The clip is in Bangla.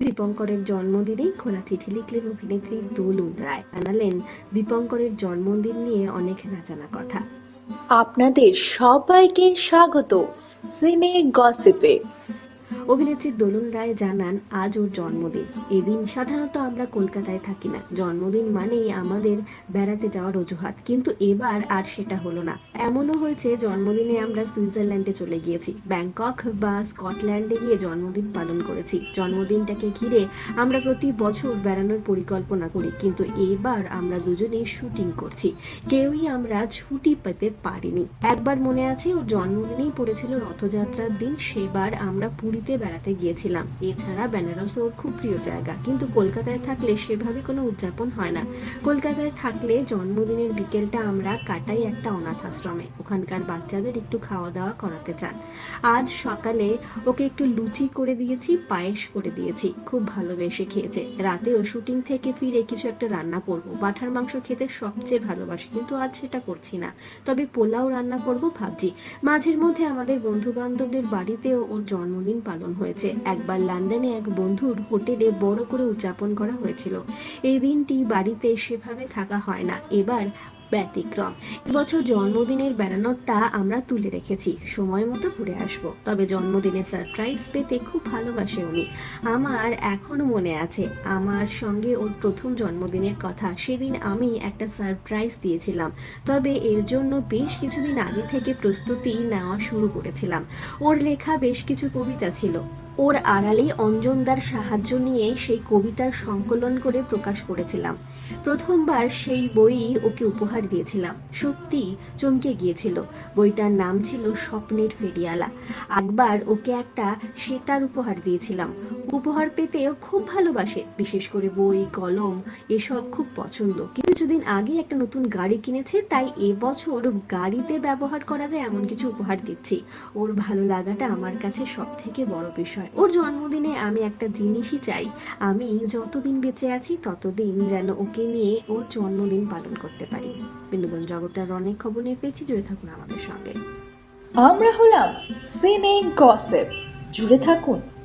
দীপঙ্করের জন্মদিনেই খোলা চিঠি লিখলেন অভিনেত্রী দোলুন রায়। জানালেন, দীপঙ্করের জন্মদিন নিয়ে অনেক নাজানা কথা। আপনাদের সবাইকে স্বাগত। সিনে গসিপে। অভিনেত্রী দোলন রায় জানান, আজ ওর জন্মদিন। এদিন সাধারণত আমরা কলকাতায় থাকি না। জন্মদিন মানেই আমাদের বেড়াতে যাওয়ার অজুহাত। কিন্তু এবার আর সেটা হলো না। এমনও হয়েছে, জন্মদিনে আমরা সুইজারল্যান্ডে চলে গিয়েছি। ব্যাংকক বা স্কটল্যান্ডে গিয়ে জন্মদিন পালন করেছি। জন্মদিনটাকে ঘিরে আমরা প্রতি বছর বেড়ানোর পরিকল্পনা করি। কিন্তু এবার আমরা দুজনেই শুটিং করছি। কেউই আমরা ছুটি পেতে পারিনি। একবার মনে আছে, ওর জন্মদিনেই পড়েছিল রথযাত্রার দিন। সেবার আমরা পুরীতে বেড়াতে গিয়েছিলাম। এছাড়া বেনারস ওর খুব প্রিয় জায়গা। কিন্তু কলকাতায় থাকলে সেভাবে কোনো উদযাপন হয় না। কলকাতায় থাকলে জন্মদিনের বিকেলটা আমরা কাটাই একটা অনাথ আশ্রমে। ওখানকার বাচ্চাদের একটু খাওয়া দাওয়া করাতে চান। আজ সকালে ওকে একটু লুচি করে দিয়েছি, পায়েস করে দিয়েছি। খুব ভালোবেসে খেয়েছে। রাতেও শুটিং থেকে ফিরে কিছু একটা রান্না করব। পাঠার মাংস খেতে সবচেয়ে ভালোবাসি, কিন্তু আজ সেটা করছি না। তবে পোলাও রান্না করব ভাবছি। মাঝের মধ্যে আমাদের বন্ধু বান্ধবদের বাড়িতেও ওর জন্মদিন পালন হয়েছে। একবার লন্ডনে এক বন্ধুর হোটেলে বড় করে উদযাপন করা হয়েছিল। এই দিনটি বাড়িতে সেভাবে থাকা হয় না। এবার ব্যতিক্রম। এবছর জন্মদিনের বেড়ানোরটা আমরা তুলে রেখেছি। সময় মতো ঘুরে আসব। তবে জন্মদিনে সারপ্রাইজ পেতে খুব ভালোবাসে উনি। আমার এখনও মনে আছে। আমার সঙ্গে ওর প্রথম জন্মদিনের কথা। সেদিন আমি একটা সারপ্রাইজ দিয়েছিলাম। তবে এর জন্য বেশ কিছুদিন আগে থেকে প্রস্তুতি নেওয়া শুরু করেছিলাম। ওর লেখা বেশ কিছু কবিতা ছিল। ওর আড়ালে অঞ্জনদার সাহায্য নিয়ে সেই কবিতার সংকলন করে প্রকাশ করেছিলাম। প্রথমবার সেই বই ওকে উপহার দিয়েছিলাম। সত্যি চমকে গিয়েছিল। বইটার নাম ছিল স্বপ্নের ফেরিয়ালা। একবার ওকে একটা সেতার উপহার দিয়েছিলাম। উপহার পেতে খুব ভালোবাসে, বিশেষ করে বই, কলম, এসব খুব পছন্দ। কিন্তু কিছুদিন আগে একটা নতুন গাড়ি কিনেছে, তাই এবছর গাড়িতে ব্যবহার করা যায় এমন কিছু উপহার দিচ্ছি। ওর ভালো লাগাটা আমার কাছে সব থেকে বড় বিষয়। ওর জন্মদিনে আমি একটা জিনিসই চাই। আমি যতদিন বেঁচে আছি, ততদিন যেন ওকে নিয়ে ওর জন্মদিন পালন করতে পারি। বিনোদন জগতের অনেক খবর নিয়ে ফিরছি, জুড়ে থাকুন আমাদের সঙ্গে। আমরা হলাম সিনে গসিপ। জুড়ে থাকুন।